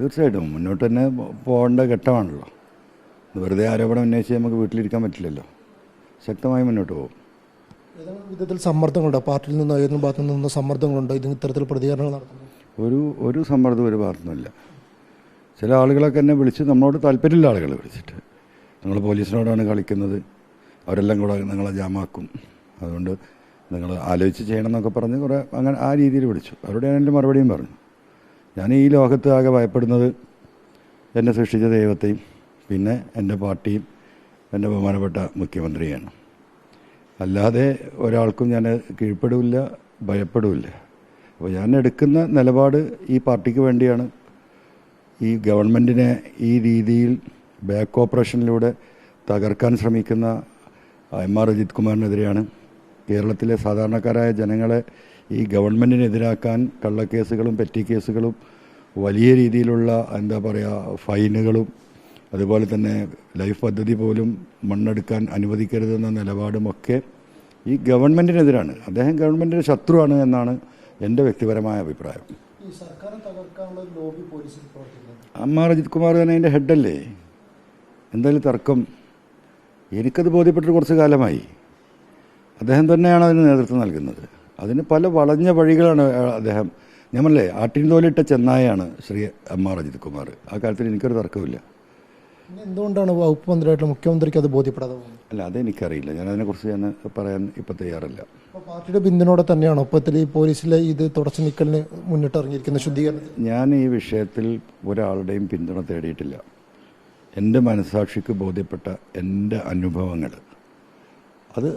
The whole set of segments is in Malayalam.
തീർച്ചയായിട്ടും. മുന്നോട്ട് തന്നെ പോകേണ്ട ഘട്ടമാണല്ലോ. വെറുതെ ആരോപണം ഉന്നയിച്ച് നമുക്ക് വീട്ടിലിരിക്കാൻ പറ്റില്ലല്ലോ. ശക്തമായി മുന്നോട്ട് പോകും. ഏതെങ്കിലും വിധത്തിൽ സമ്മർദ്ദങ്ങളുണ്ടോ? പാർട്ടിയിൽ നിന്നോ ഏതെങ്കിലും ഭാഗത്തു നിന്നോ സമ്മർദ്ദങ്ങളുണ്ടോ? ഇതിന് ഇത്തരത്തിൽ പ്രതികരണങ്ങൾ നടത്തുന്നു ഒരു ഒരു സമ്മർദ്ദം ഒരു ഭാഗത്തുനിന്നില്ല ചില ആളുകളൊക്കെ എന്നെ വിളിച്ച് നമ്മളോട് താല്പര്യമില്ല ആളുകളെ വിളിച്ചിട്ട്. നിങ്ങൾ പോലീസിനോടാണ് കളിക്കുന്നത്. അവരെല്ലാം കൂടെ നിങ്ങളെ ജാമാക്കും. അതുകൊണ്ട് നിങ്ങൾ ആലോചിച്ച് ചെയ്യണം എന്നൊക്കെ പറഞ്ഞ് കുറേ അങ്ങനെ ആ രീതിയിൽ വിളിച്ചു. അവരോട് ഞാൻ എന്റെ മറുപടിയും പറഞ്ഞു. ഞാൻ ഈ ലോകത്ത് ആകെ ഭയപ്പെടുന്നത് എന്നെ സൃഷ്ടിച്ച ദൈവത്തെയും പിന്നെ എന്റെ പാർട്ടിയും എന്റെ ബഹുമാനപ്പെട്ട മുഖ്യമന്ത്രിയാണ് അല്ലാതെ ഒരാൾക്കും ഞാൻ കീഴ്പ്പെടില്ല ഭയപ്പെടില്ല. അപ്പോൾ ഞാൻ എടുക്കുന്ന നിലപാട് ഈ പാർട്ടിക്ക് വേണ്ടിയാണ്. ഈ ഗവൺമെന്റിനെ ഈ രീതിയിൽ ബാക്ക് ഓപ്പറേഷനിലൂടെ തകർക്കാൻ ശ്രമിക്കുന്ന എം ആർ അജിത് കുമാറിനെതിരെയാണ് കേരളത്തിലെ സാധാരണക്കാരായ ജനങ്ങളെ ഈ ഗവൺമെന്റിനെതിരാക്കാൻ കള്ളക്കേസുകളും പെറ്റി കേസുകളും വലിയ രീതിയിലുള്ള എന്താ പറയുക ഫൈനുകളും അതുപോലെ തന്നെ ലൈഫ് പദ്ധതി പോലും മണ്ണെടുക്കാൻ അനുവദിക്കരുതെന്ന നിലപാടുമൊക്കെ ഈ ഗവൺമെന്റിനെതിരാണ് അദ്ദേഹം ഗവൺമെന്റിന്റെ ശത്രുവാണ് എന്നാണ് എന്റെ വ്യക്തിപരമായ അഭിപ്രായം. അമ്മാർ അജിത് കുമാർ തന്നെ അതിന്റെ ഹെഡല്ലേ? എന്തായാലും തർക്കം. എനിക്കത് ബോധ്യപ്പെട്ടിട്ട് കുറച്ച് കാലമായി. അദ്ദേഹം തന്നെയാണ് അതിന് നേതൃത്വം നൽകുന്നത്. അതിന് പല വളഞ്ഞ വഴികളാണ് അദ്ദേഹം. ഞാൻ അല്ലേ ആട്ടിൻ തോലിട്ട ചെന്നായാണ് ശ്രീ എം ആർ അജിത് കുമാർ. ആ കാര്യത്തിൽ എനിക്കൊരു തർക്കമില്ല എന്തുകൊണ്ടാണ് വകുപ്പ് മന്ത്രിയായിട്ട് മുഖ്യമന്ത്രിക്ക് അത് ബോധ്യപ്പെടാതെ അല്ല അതെനിക്കറിയില്ല. ഞാൻ അതിനെക്കുറിച്ച് ഞാൻ പറയാൻ ഇപ്പം തയ്യാറല്ല. പാർട്ടിയുടെ പിന്തുണയോടെ തന്നെയാണോ ഇപ്പത്തിൽ ഈ പോലീസിലെ ഇത് തുടച്ചു നിൽക്കലിന് മുന്നിട്ടിറങ്ങിയിരിക്കുന്ന ശുദ്ധീകരണം. ഞാൻ ഈ വിഷയത്തിൽ ഒരാളുടെയും പിന്തുണ തേടിയിട്ടില്ല. എന്റെ മനസാക്ഷിക്ക് ബോധ്യപ്പെട്ട എന്റെ അനുഭവങ്ങൾ അത്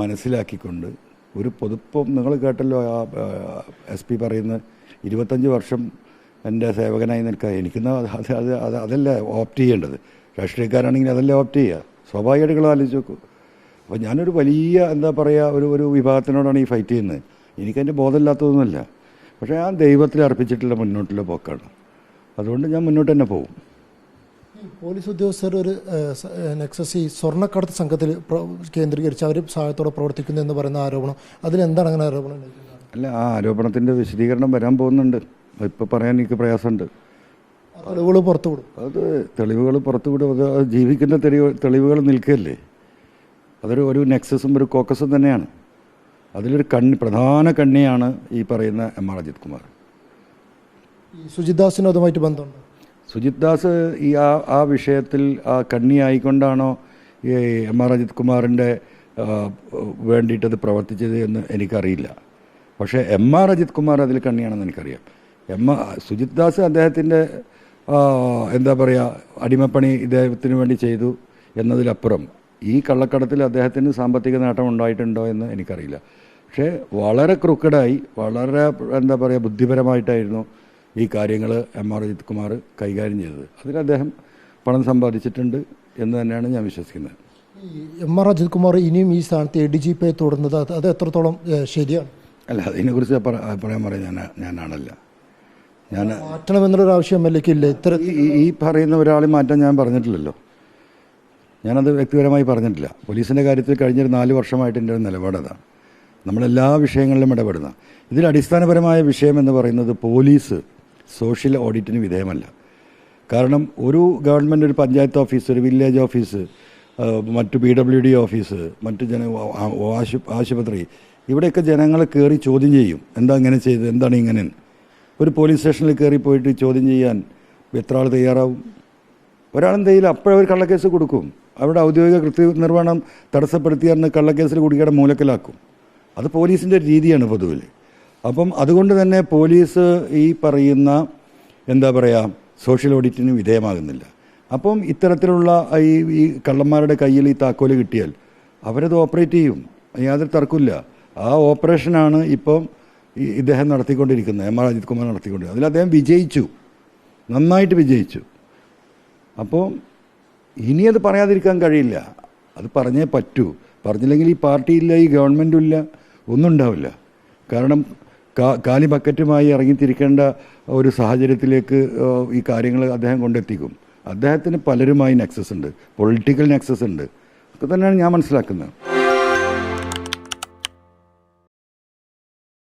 മനസ്സിലാക്കിക്കൊണ്ട് ഒരു പൊതുപ്പം നിങ്ങൾ കേട്ടല്ലോ ആ എസ് പി പറയുന്ന ഇരുപത്തഞ്ച് വർഷം എന്റെ സേവകനായി നിൽക്കുക എനിക്കുന്ന അത് അത് അത് അതല്ല ഓപ്റ്റ് ചെയ്യേണ്ടത്. രാഷ്ട്രീയക്കാരാണെങ്കിൽ അതല്ല ഓപ്റ്റ് ചെയ്യുക. സ്വാഭാവികമായിട്ട് നിങ്ങൾ ആലോചിച്ച് നോക്കൂ. അപ്പോൾ ഞാനൊരു വലിയ എന്താ പറയുക ഒരു ഒരു വിഭാഗത്തിനോടാണ് ഈ ഫൈറ്റ് ചെയ്യുന്നത്. എനിക്കതിന്റെ ബോധമില്ലാത്തതൊന്നുമല്ല. പക്ഷേ ഞാൻ ദൈവത്തിൽ അർപ്പിച്ചിട്ടുള്ള മുന്നോട്ടുള്ള പോക്കാണ്. അതുകൊണ്ട് ഞാൻ മുന്നോട്ട് തന്നെ പോകും. പോലീസ് ഉദ്യോഗസ്ഥർ ഒരു നെക്സസ് ഈ സ്വർണക്കടത്ത് സംഘത്തിൽ കേന്ദ്രീകരിച്ച് അവർ സഹായത്തോടെ പ്രവർത്തിക്കുന്നു എന്ന് പറയുന്ന ആരോപണം. അതിലെന്താണ് അങ്ങനെ ആരോപണം അല്ല ആ ആരോപണത്തിന്റെ വിശദീകരണം വരാൻ പോകുന്നുണ്ട്. ഇപ്പോൾ പറയാൻ എനിക്ക് പ്രയാസമുണ്ട്. തെളിവുകൾ പുറത്തുവിടും. അത് തെളിവുകൾ പുറത്തുവിടും. അത് അത് ജീവിക്കുന്ന തെളിവ് തെളിവുകൾ നിൽക്കുകയല്ലേ അതൊരു ഒരു നെക്സസും ഒരു കോക്കസും തന്നെയാണ്. അതിലൊരു കണ്ണി പ്രധാന കണ്ണിയാണ് ഈ പറയുന്ന എം ആർ അജിത് കുമാർ. ഈ സുജിത് ദാസിനും അതുമായിട്ട് ബന്ധമുണ്ട്? സുജിത് ദാസ് ഈ ആ ആ വിഷയത്തിൽ ആ കണ്ണിയായിക്കൊണ്ടാണോ ഈ എം ആർ അജിത് കുമാറിന്റെ വേണ്ടിയിട്ടത് പ്രവർത്തിച്ചത് എന്ന് എനിക്കറിയില്ല. പക്ഷേ എം ആർ അജിത് കുമാർ അതിൽ കണ്ണിയാണെന്ന് എനിക്കറിയാം. എം സുജിത് ദാസ് അദ്ദേഹത്തിന്റെ എന്താ പറയുക അടിമപ്പണി ഇദ്ദേഹത്തിന് വേണ്ടി ചെയ്തു എന്നതിലപ്പുറം ഈ കള്ളക്കടത്തിൽ അദ്ദേഹത്തിന് സാമ്പത്തിക നേട്ടം ഉണ്ടായിട്ടുണ്ടോ എന്ന് എനിക്കറിയില്ല. പക്ഷേ വളരെ ക്രൂക്കഡായി വളരെ എന്താ പറയുക ബുദ്ധിപരമായിട്ടായിരുന്നു ഈ കാര്യങ്ങൾ എം ആർ അജിത് കുമാർ കൈകാര്യം ചെയ്തത്. അതിൽ അദ്ദേഹം പണം സമ്പാദിച്ചിട്ടുണ്ട് എന്ന് തന്നെയാണ് ഞാൻ വിശ്വസിക്കുന്നത്. എം ആർ അജിത് കുമാർ ഇനിയും ഈ സ്ഥാനത്ത് എ ഡി ജി പി തുടരുന്നത് അത് എത്രത്തോളം ശരിയാണ്? അല്ല അതിനെക്കുറിച്ച് പറയാൻ പറയാൻ ഞാൻ ഞാനാണല്ല. ഞാൻ മാറ്റണമെന്നുള്ളൊരു ആവശ്യം ഈ ഈ- ഈ പറയുന്ന ഒരാളെ മാറ്റാൻ ഞാൻ പറഞ്ഞിട്ടില്ലല്ലോ. ഞാനത് വ്യക്തിപരമായി പറഞ്ഞിട്ടില്ല. പോലീസിന്റെ കാര്യത്തിൽ കഴിഞ്ഞൊരു നാല് വർഷമായിട്ട് എന്റെ ഒരു നിലപാടതാണ് നമ്മളെല്ലാ വിഷയങ്ങളിലും ഇടപെടുന്ന. ഇതിൽ അടിസ്ഥാനപരമായ വിഷയം എന്ന് പറയുന്നത് പോലീസ് സോഷ്യൽ ഓഡിറ്റിന് വിധേയമല്ല. കാരണം ഒരു ഗവൺമെന്റ് ഒരു പഞ്ചായത്ത് ഓഫീസ് ഒരു വില്ലേജ് ഓഫീസ് മറ്റു പി ഡബ്ല്യു ഡി ഓഫീസ് മറ്റു ജന ആശു ആശുപത്രി ഇവിടെയൊക്കെ ജനങ്ങൾ കയറി ചോദ്യം ചെയ്യും. എന്താ ഇങ്ങനെ ചെയ്തത്? എന്താണ് ഇങ്ങനെ? ഒരു പോലീസ് സ്റ്റേഷനിൽ കയറി പോയിട്ട് ചോദ്യം ചെയ്യാൻ എത്ര ആൾ തയ്യാറാവും? ഒരാളും തയ്യില്ല അപ്പോഴവർ കള്ളക്കേസ് കൊടുക്കും. അവിടെ ഔദ്യോഗിക കൃത്യനിർവഹണം തടസ്സപ്പെടുത്തിയാൽ കള്ളക്കേസിൽ കുടിക്കയുടെ മൂലക്കലാക്കും. അത് പോലീസിന്റെ രീതിയാണ് പൊതുവിൽ അപ്പം അതുകൊണ്ട് തന്നെ പോലീസ് ഈ പറയുന്ന എന്താ പറയുക സോഷ്യൽ ഓഡിറ്റിന് വിധേയമാകുന്നില്ല. അപ്പം ഇത്തരത്തിലുള്ള ഈ ഈ കള്ളന്മാരുടെ കയ്യിൽ ഈ താക്കോൽ കിട്ടിയാൽ അവരത് ഓപ്പറേറ്റ് ചെയ്യും. യാതൊരു തർക്കമില്ല ആ ഓപ്പറേഷനാണ് ഇപ്പം ഇദ്ദേഹം നടത്തിക്കൊണ്ടിരിക്കുന്നത് എം ആർ അജിത് കുമാർ നടത്തിക്കൊണ്ടിരിക്കുന്നത്. അതിൽ അദ്ദേഹം വിജയിച്ചു. നന്നായിട്ട് വിജയിച്ചു. അപ്പോൾ ഇനി അത് പറയാതിരിക്കാൻ കഴിയില്ല. അത് പറഞ്ഞേ പറ്റൂ. പറഞ്ഞില്ലെങ്കിൽ ഈ പാർട്ടിയില്ല ഈ ഗവൺമെന്റും ഇല്ല ഒന്നും ഉണ്ടാവില്ല. കാരണം കാലി ബക്കറ്റുമായി ഇറങ്ങിത്തിരിക്കേണ്ട ഒരു സാഹചര്യത്തിലേക്ക് ഈ കാര്യങ്ങൾ അദ്ദേഹം കൊണ്ടെത്തിക്കും. അദ്ദേഹത്തിന് പലരുമായി നെക്സസ് ഉണ്ട്. പൊളിറ്റിക്കൽ നെക്സസ് ഉണ്ട്. ഒക്കെ തന്നെയാണ് ഞാൻ മനസ്സിലാക്കുന്നത്.